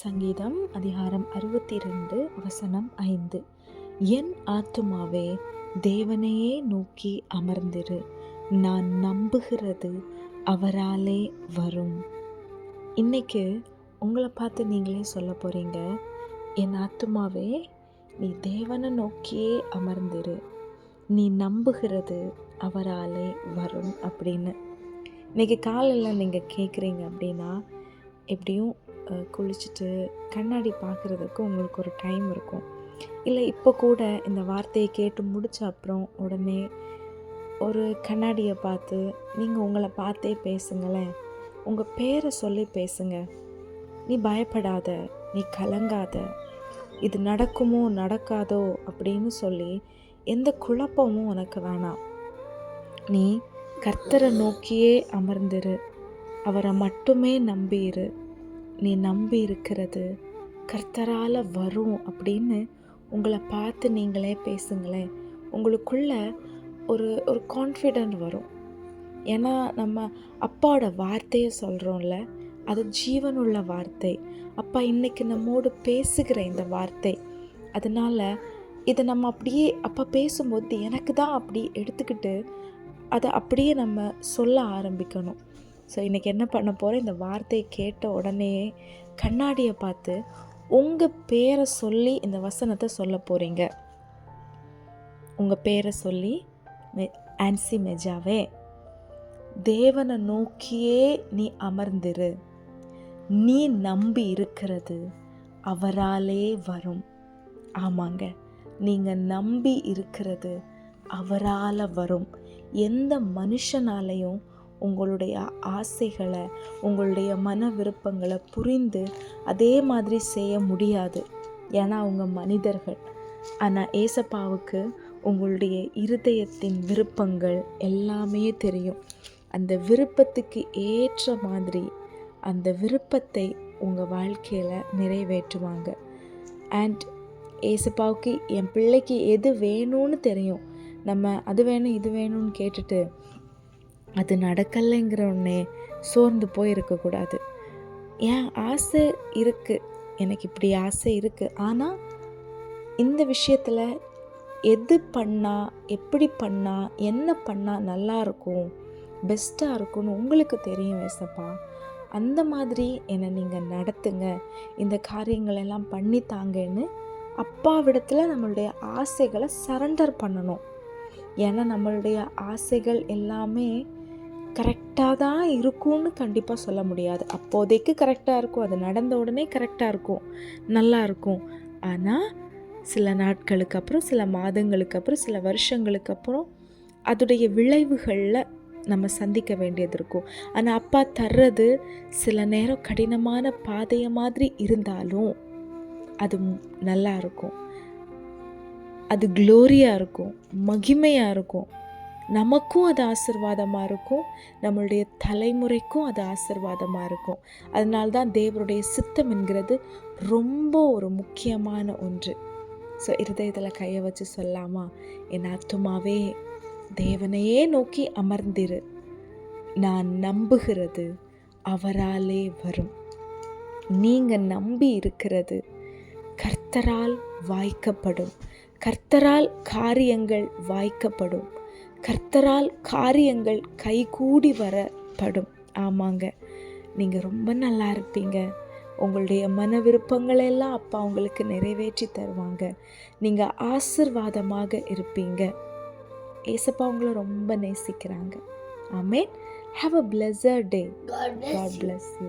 சங்கீதம் அதிகாரம் அறுபத்தி ரெண்டு வசனம் ஐந்து. என் ஆத்துமாவே தேவனையே நோக்கி அமர்ந்திரு. நான் நம்புகிறது அவராலே வரும். இன்னைக்கு உங்களை பார்த்து நீங்களே சொல்ல போகிறீங்க என் ஆத்துமாவே நீ தேவனை நோக்கியே அமர்ந்திரு. நீ நம்புகிறது அவராலே வரும் அப்படின்னு. இன்றைக்கி காலையில் நீங்கள் கேட்குறீங்க அப்படின்னா எப்படியும் குளிச்சுட்டு கண்ணாடி பார்க்குறதுக்கு உங்களுக்கு ஒரு டைம் இருக்கும். இல்லை இப்போ கூட இந்த வார்த்தையை கேட்டு முடிச்ச அப்புறம் உடனே ஒரு கண்ணாடியை பார்த்து நீங்கள் உங்களை பார்த்தே பேசுங்களேன். உங்கள் பேரை சொல்லி பேசுங்க. நீ பயப்படாத. நீ கலங்காத. இது நடக்குமோ நடக்காதோ? அப்படின்னு சொல்லி எந்த குழப்பமும் உனக்கு வேணாம். நீ கர்த்தரை நோக்கியே அமர்ந்திரு. அவரை மட்டுமே நம்பியிரு. நீ நம்பி இருக்கிறது கர்த்தரால் வரும் அப்படின்னு உங்களை பார்த்து நீங்களே பேசுங்களேன். உங்களுக்குள்ள ஒரு ஒரு கான்ஃபிடென்ட் வரும். ஏன்னா நம்ம அப்பாவோட வார்த்தையை சொல்கிறோம்ல அது ஜீவனுள்ள வார்த்தை. அப்பா இன்னைக்கு நம்மோடு பேசுகிற இந்த வார்த்தை. அதனால் இதை நம்ம அப்படியே அப்பா பேசும்போது எனக்கு தான் அப்படி எடுத்துக்கிட்டு அதை அப்படியே நம்ம சொல்ல ஆரம்பிக்கணும். ஸோ இன்றைக்கி என்ன பண்ண போகிறேன் இந்த வார்த்தையை கேட்ட உடனே கண்ணாடியை பார்த்து உங்கள் பேரை சொல்லி இந்த வசனத்தை சொல்ல போகிறீங்க உங்கள் பேரை சொல்லி ஆன்சி மெஜாவே தேவனை நோக்கியே நீ அமர்ந்திரு. நீ நம்பி இருக்கிறது அவராலே வரும். ஆமாங்க. நீங்கள் நம்பி இருக்கிறது அவரால் வரும். எந்த மனுஷனாலையும் உங்களுடைய ஆசைகளை உங்களுடைய மன விருப்பங்களை புரிந்து அதே மாதிரி செய்ய முடியாது. ஏன்னா அவங்க மனிதர்கள். ஆனால் ஏசப்பாவுக்கு உங்களுடைய இருதயத்தின் விருப்பங்கள் எல்லாமே தெரியும். அந்த விருப்பத்துக்கு ஏற்ற மாதிரி அந்த விருப்பத்தை உங்கள் வாழ்க்கையில் நிறைவேற்றுவாங்க. அண்ட் ஏசப்பாவுக்கு என் பிள்ளைக்கு எது வேணும்னு தெரியும். நம்ம அது வேணும் இது வேணும்னு கேட்டுட்டு அது நடக்கலைங்கிற உடனே சோர்ந்து போய் இருக்கக்கூடாது ஏன் ஆசை இருக்குது எனக்கு இப்படி ஆசை இருக்குது ஆனால் இந்த விஷயத்தில் எது பண்ணால் எப்படி பண்ணால் என்ன பண்ணால் நல்லாயிருக்கும் பெஸ்ட்டாக இருக்கும்னு உங்களுக்கு தெரியும் ஏசப்பா. அந்த மாதிரி என்னை நீங்கள் நடத்துங்க. இந்த காரியங்களெல்லாம் பண்ணி தாங்கன்னு அப்பாவிடத்தில் நம்மளுடைய ஆசைகளை சரண்டர் பண்ணணும். ஏன்னா நம்மளுடைய ஆசைகள் எல்லாமே கரெக்டாக தான் இருக்கும்னு கண்டிப்பாக சொல்ல முடியாது. அப்போதைக்கு கரெக்டாக இருக்கும். அது நடந்த உடனே கரெக்டாக இருக்கும். நல்லா இருக்கும். ஆனால் சில நாட்களுக்கு அப்புறம் சில மாதங்களுக்கு அப்புறம் சில வருஷங்களுக்கு அப்புறம் அதோடைய விளைவுகளில் நம்ம சந்திக்க வேண்டியது இருக்கும். ஆனால் அப்பா தர்றது சில நேரம் கடினமான பாதையை மாதிரி இருந்தாலும் அது நல்லா இருக்கும். அது க்ளோரியாக இருக்கும். மகிமையாக இருக்கும். நமக்கும் அது ஆசிர்வாதமாக இருக்கும். நம்மளுடைய தலைமுறைக்கும் அது ஆசிர்வாதமாக இருக்கும். அதனால்தான் தேவருடைய சித்தம் என்கிறது ரொம்ப ஒரு முக்கியமான ஒன்று. ஸோ இருதயத்தில் கையை வச்சு சொல்லாமா? என் ஆத்துமாவே தேவனையே நோக்கி அமர்ந்திரு. நான் நம்புகிறது அவராலே வரும். நீங்கள் நம்பி இருக்கிறது கர்த்தரால் வாய்க்கப்படும். கர்த்தரால் காரியங்கள் வாய்க்கப்படும். கர்த்தரால் காரியங்கள் கைகூடி வரப்படும். ஆமாங்க. நீங்கள் ரொம்ப நல்லா இருப்பீங்க. உங்களுடைய மன விருப்பங்கள் எல்லாம் அப்பா உங்களுக்கு நிறைவேற்றி தருவாங்க. நீங்கள் ஆசிர்வாதமாக இருப்பீங்க. ஏசப்பா உங்களை ரொம்ப நேசிக்கிறாங்க. Amen. Have a pleasure day God bless you